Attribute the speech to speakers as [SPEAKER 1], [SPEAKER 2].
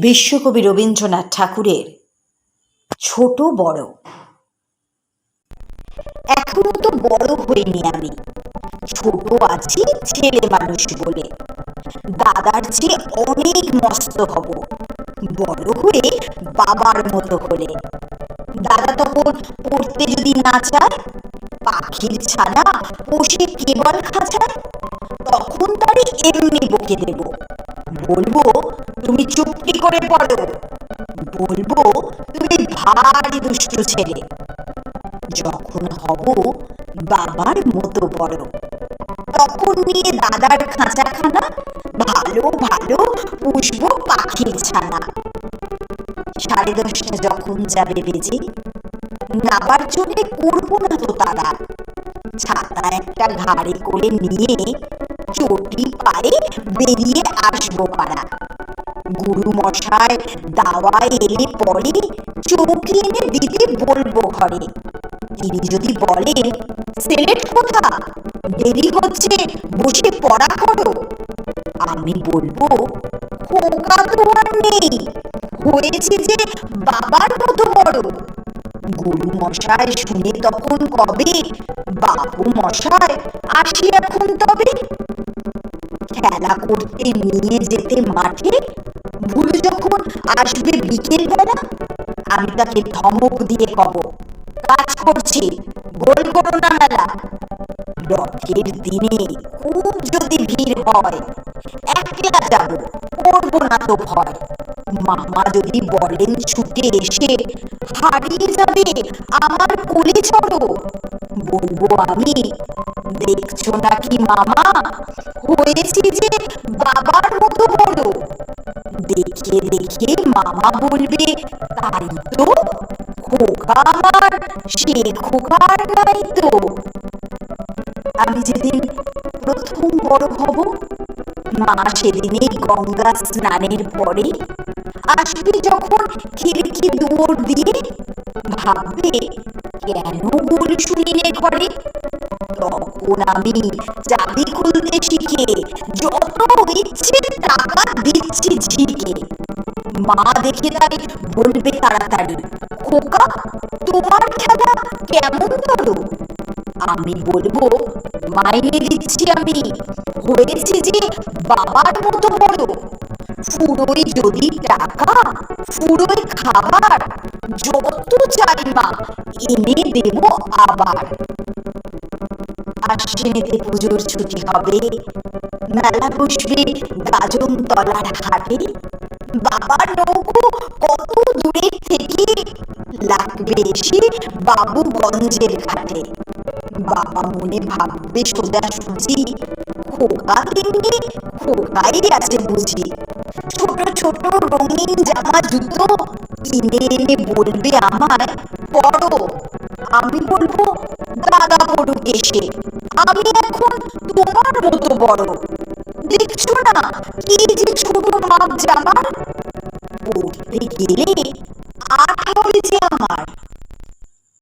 [SPEAKER 1] বিশ্বকবি রবীন্দ্রনাথ ঠাকুরের ছোট বড়। এখনও তো বড় হইনি আমি। ছোট আছি ছেলে মানুষ বলে। দাদার চেয়ে অনেক মস্ত হব। বড় হয়ে বাবার মতো হলে। দাদা তখন পড়তে যদি না চায়, পাখির ছানা বসে কেবল খাঁচায় তখন তারে এমনি বকে দেব। বলব তুমি চুপটি করে পড়ো? বলব, তুমি ভারী দুষ্টু ছেলে। যখন হব বাবার মতো বড়। তখন নিয়ে দাদার খাঁচাখানা, ভালো ভালো পুষবো পাখির ছানা। সাড়ে দশটা যখন যাবে বেজে, নাবার জন্যে করব না তো তারা। ছাতা একটা ঘাড়ে করে নিয়ে চটি পায়ে বেরিয়ে আসব পাড়া। গুরু মশাই দাওয়া এলে পরে চৌকি এনে দিতে বলব ঘরে। তিনি যদি বলেন, সেলেট কোথা? দেরি হচ্ছে, বসে পড়া করো। আমি বলব, খোকা তো আর নেই। হয়েছে যে বাবার মতো বড়। গুরু মশাই শুনে তখন কবে? বাবু মশাই আসি এখন তবে? খেলা করতে নিয়ে যেতে মাঠে ভুলু যখন আসবে বিকেল বেলা, আমি তাকে ধমক দিয়ে কব, কাজ করছি গোল করো না মেলা। রথের দিনে খুব যদি ভিড় হয়, একলা যাব, করব না তো ভয়। মামা যদি বলেন ছুটে এসে, হারিয়ে যাবে আমার কোলে চড়ো। বলব আমি, দেখছ নাকি মামা? হয়েছি যে বাবার মতো বড়। দেখে দেখে মামা বলবে, তাই তো খোকা আমার সে খোকার নাই তো। আমি যেদিন প্রথম বড় হব, মা সেদিনে গঙ্গা স্নানের পরে আসবে যখন খিড়কি দুয়ার দিয়ে। ভাববে, কেন গোল শুনিলে ঘরে? তখন আমি চাবি খুলতে শিখে যত ইচ্ছে দিচ্ছি ঝিকে। মা দেখে তাই বলবে তাড়াতাড়ি, খোকা, তোমার খেলা কেমন ধরো? আমি বলব, মাইনে দিচ্ছি আমি। হয়েছি যে বাবার মতো বড়। ফুরোই যদি টাকা ফুরোই খাবার, যত চাই মা, এনে দেব আবার। আশ্বিনেতে পুজোর ছুটি হবে। মেলা বসবে গাজন তলার হাটে। বাবার নৌকো কত দূরের থেকে লাগবে এসে বাবুগঞ্জের ঘাটে। বাবা মনে ভাববে সোজা সুজি, খোকা তেমনি খোকাই আছে বুঝি। ছোট ছোট রঙিন জামা জুতো কিনে এনে বলবে আমায়, পড়ো। আমি বলব, দাদা পড়ুক এসে। আমি এখন তোমার মতো বড়। দেখছ না কি যে ছোট মাপ জামা পড়তে গেলে আঠা যে আমার।